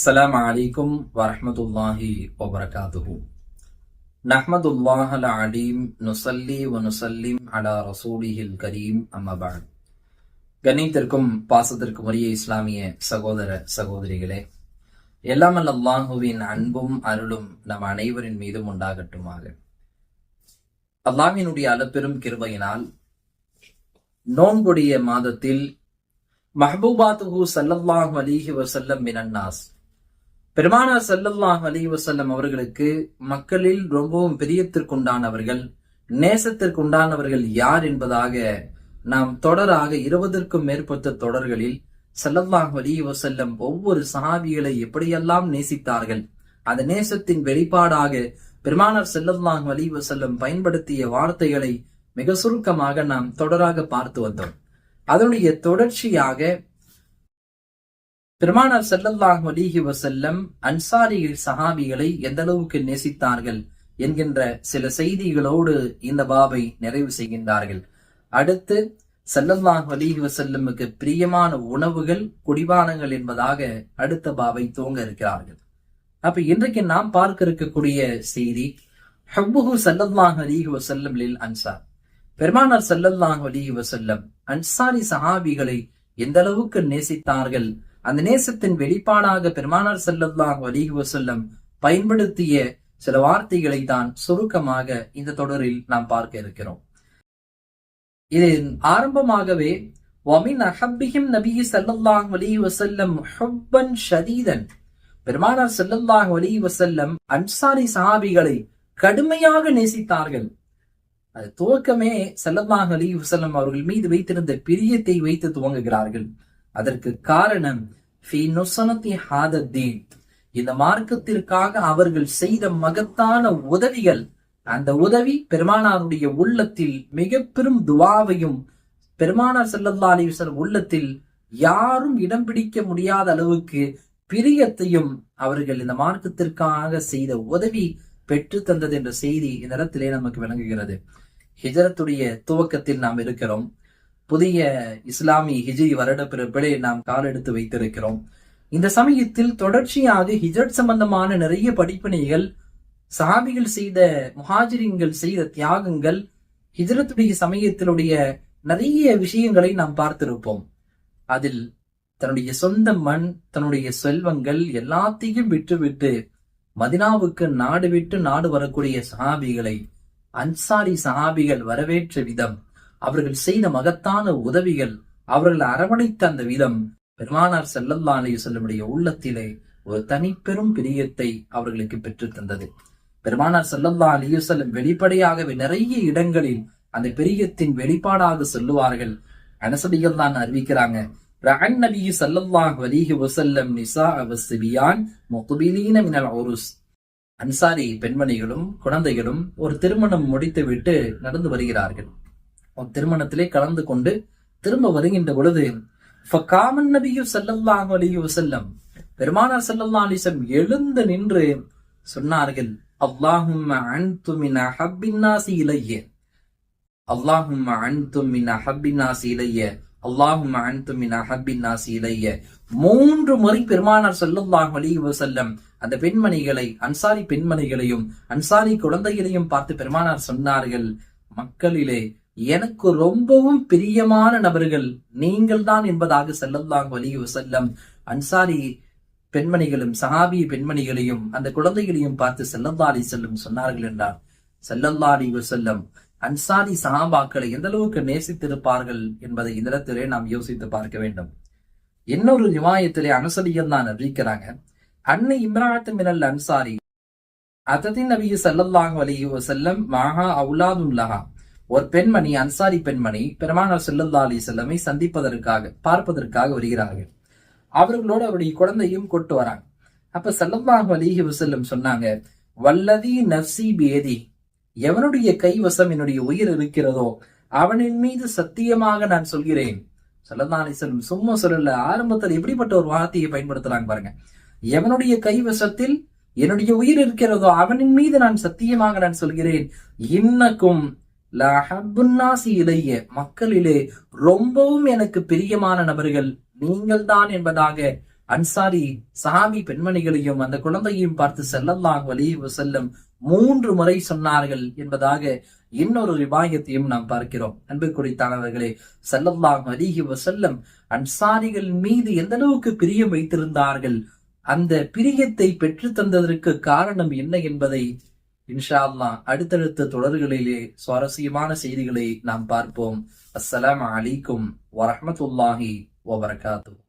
السلام عليكم ورحمة الله وبركاته نحمد الله العليم نصلي ونسلم على رسوله الكريم أما بعد கண்ணியத்திற்கும் பாசத்திற்கும் உரிய இஸ்லாமிய சகோதர சகோதரிகளே எல்லாமல் அல்லாஹுவின் அன்பும் அருளும் நம் அனைவரின் மீதும் உண்டாகட்டுமாக அல்லாஹ்வினுடைய அளப்பெரும் கிருபையினால் நோன்புடைய மாதத்தில் மஹபூபாத்துஹு சல்லல்லாஹு அலிஹி வசல்லம் மினன்னாஸ் பெருமானார் சல்லல்லாஹு அலிஹி வசல்லம் அவர்களுக்கு மக்களில் ரொம்பவும் பிரியத்திற்குண்டானவர்கள் நேசத்திற்குண்டானவர்கள் யார் என்பதாக நாம் தொடராக இருபதற்கும் மேற்பட்ட தொடர்களில் சல்லல்லாஹு அலிஹி வசல்லம் ஒவ்வொரு சஹாபிகளை எப்படியெல்லாம் நேசித்தார்கள் அந்த நேசத்தின் வெளிப்பாடாக பெருமானார் செல்லல்லாஹ் அலிஹி வசல்லம் பயன்படுத்திய வார்த்தைகளை மிக சுருக்கமாக நாம் தொடராக பார்த்து வந்தோம். அதனுடைய தொடர்ச்சியாக பெருமானார் செல்லல்லாஹ் அலிஹி வசல்லம் அன்சாரிகள் சஹாபிகளை எந்த அளவுக்கு நேசித்தார்கள் என்கின்ற சில செய்திகளோடு இந்த பாபை நிறைவு செய்கின்றார்கள். அடுத்து செல்லல்லாஹ் அலிஹி வசல்லமுக்கு பிரியமான உணவுகள் குடிபானங்கள் என்பதாக அடுத்த பாபை துவங்க இருக்கிறார்கள். அப்ப இன்றைக்கு நாம் பார்க்க இருக்கக்கூடிய செய்தி ஹப்புஹு சல்லல்லாஹு அலிஹி வசல்லம் லில் அன்சார். பெருமானார் சல்லல்லாஹு அலிஹி வசல்லம் அன்சாரி சஹாபிகளை எந்த அளவுக்கு நேசித்தார்கள் அந்த நேசத்தின் வெளிப்பாடாக பெருமானார் சல்லல்லாஹு அலிஹி வசல்லம் பயன்படுத்திய சில வார்த்தைகளை தான் சுருக்கமாக இந்த தொடரில் நாம் பார்க்க இருக்கிறோம். இதன் ஆரம்பமாகவே வமின் அஹப்பிஹிம் நபி சல்லல்லாஹு அலிஹி வசல்லம் ஹுப்பன் ஷதீதன். பெருமானார் செல்லல்லாஹ் அலிஹி வசல்லம் அன்சாரி சஹாபிகளை கடுமையாக நேசித்தார்கள். அது துவக்கமே சல்லல்லாஹ் அலி வசல்லம் அவர்கள் மீது வைத்திருந்த பிரியத்தை வைத்து துவங்குகிறார்கள். அதற்கு காரணம் இந்த மார்க்கத்திற்காக அவர்கள் செய்த மகத்தான உதவிகள் அந்த உதவி பெருமானாருடைய உள்ளத்தில் மிக பெரும் துவாவையும் பெருமானார் செல்லல்லா அலிவசன் உள்ளத்தில் யாரும் இடம் பிடிக்க முடியாத அளவுக்கு பிரியத்தையும் அவர்கள் இந்த மார்க்கத்திற்காக செய்த உதவி பெற்று தந்தது என்ற செய்தி இந்த இடத்திலே நமக்கு விளங்குகிறது. ஹிஜரத்துடைய துவக்கத்தில் நாம் இருக்கிறோம். புதிய இஸ்லாமி ஹிஜ்ரி வருட பிறப்பிலே நாம் காலெடுத்து வைத்திருக்கிறோம். இந்த சமயத்தில் தொடர்ச்சியாக ஹிஜட் சம்பந்தமான நிறைய படிப்பினைகள் சஹாபிகள் செய்த முஹாஜிரிங்கள் செய்த தியாகங்கள் ஹிஜரத்துடைய சமயத்தினுடைய நிறைய விஷயங்களை நாம் பார்த்திருப்போம். அதில் தன்னுடைய சொந்த மண் தன்னுடைய செல்வங்கள் எல்லாத்தையும் விட்டுவிட்டு மதினாவுக்கு நாடு விட்டு நாடு வரக்கூடிய சஹாபிகளை அன்சாரி சஹாபிகள் வரவேற்ற விதம் அவர்கள் செய்த மகத்தான உதவிகள் அவர்கள் அரவணைத்த அந்த விதம். பெருமானார் செல்லல்லா அலையு செல்லமுடைய உள்ளத்திலே ஒரு தனிப்பெரும் பிரியத்தை அவர்களுக்கு பெற்று தந்தது. பெருமானார் செல்லல்லா அலியு செல்லும் வெளிப்படையாகவே நிறைய இடங்களில் அந்த பிரியத்தின் வெளிப்பாடாக சொல்லுவார்கள். அனசடிகள் தான் அறிவிக்கிறாங்க ரஹன் நபி சல்லல்லாஹ் வலிஹி வசல்லம் நிசா மினல் ஒருஸ் அன்சாரி பெண்மணிகளும் குழந்தைகளும் ஒரு திருமணம் முடித்துவிட்டு நடந்து வருகிறார்கள். திருமணத்திலே கலந்து கொண்டு திரும்ப வருகின்ற பொழுது காமன் நபியு சல்லல்லாஹு அலிஹி வசல்லம் பெருமானார் சல்லல்லா அலிசம் எழுந்து நின்று சொன்னார்கள் அல்லாஹும் அன்துமின் அஹப்பின்னாசி இலைய. அல்லாஹும் அன்துமின் அஹப்பின்னாசி இலையே. அல்லாஹும் அன்துமின் அஹப்பின்னாசி இலைய. மூன்று முறை பெருமானார் சல்லல்லாஹு அலிஹி வசல்லம் அந்த பெண்மணிகளை அன்சாரி பெண்மணிகளையும் அன்சாரி குழந்தைகளையும் பார்த்து பெருமானார் சொன்னார்கள் மக்களிலே எனக்கு ரொம்பவும் பிரியமான நபர்கள் நீங்கள் தான் என்பதாக செல்லல்லாங்க வலிய செல்லம் அன்சாரி பெண்மணிகளும் சஹாபி பெண்மணிகளையும் அந்த குழந்தைகளையும் பார்த்து செல்லல்லா செல்லும் சொன்னார்கள் என்றார். செல்லல்லா செல்லம் அன்சாரி சஹாபாக்களை எந்த அளவுக்கு நேசித்திருப்பார்கள் என்பதை இந்த இடத்திலே நாம் யோசித்து பார்க்க வேண்டும். இன்னொரு நிவாயத்திலே அனுசரியம் தான் அறிவிக்கிறாங்க அன்னை இம்ராத்து மினல் அன்சாரி அததின் நபி செல்லல்லாங்க வலிய செல்லம் மகா அவுலாதுல்லஹா ஒரு பெண்மணி அன்சாரி பெண்மணி பெருமானார் செல்லல்லா அலி செல்லமை சந்திப்பதற்காக பார்ப்பதற்காக வருகிறார்கள். அவர்களோடு அவருடைய குழந்தையும் கொண்டு வராங்க. அப்ப செல்லல்லாஹு அலிஹி வசல்லம் சொன்னாங்க வல்லதி நப்சி பேதி எவனுடைய கைவசம் என்னுடைய உயிர் இருக்கிறதோ அவனின் மீது சத்தியமாக நான் சொல்கிறேன். செல்லல்லா அலி செல்லம் சும்மா சொல்லல ஆரம்பத்தில் எப்படிப்பட்ட ஒரு வார்த்தையை பயன்படுத்துறாங்க பாருங்க. எவனுடைய கைவசத்தில் என்னுடைய உயிர் இருக்கிறதோ அவனின் மீது நான் சத்தியமாக நான் சொல்கிறேன். இன்னக்கும் இலைய மக்களிலே ரொம்பவும் எனக்கு பிரியமான நபர்கள் நீங்கள் தான் என்பதாக அன்சாரி சஹாபி பெண்மணிகளையும் அந்த குழந்தையையும் பார்த்து செல்லல்லாம் அலைஹி செல்லும் மூன்று முறை சொன்னார்கள் என்பதாக இன்னொரு ரிவாயத்தையும் நாம் பார்க்கிறோம். அன்பு குறித்தானவர்களே செல்லல்லாஹு அலைஹி வஸல்லம் அன்சாரிகள் மீது எந்த அளவுக்கு பிரியம் வைத்திருந்தார்கள் அந்த பிரியத்தை பெற்று தந்ததற்கு காரணம் என்ன என்பதை இன்ஷா அல்லா அடுத்தடுத்த தொடர்களிலே சுவாரஸ்யமான செய்திகளை நாம் பார்ப்போம். அஸ்ஸலாம் அலைக்கும் வரமத்துல்லாஹி வபரகாத்துஹு.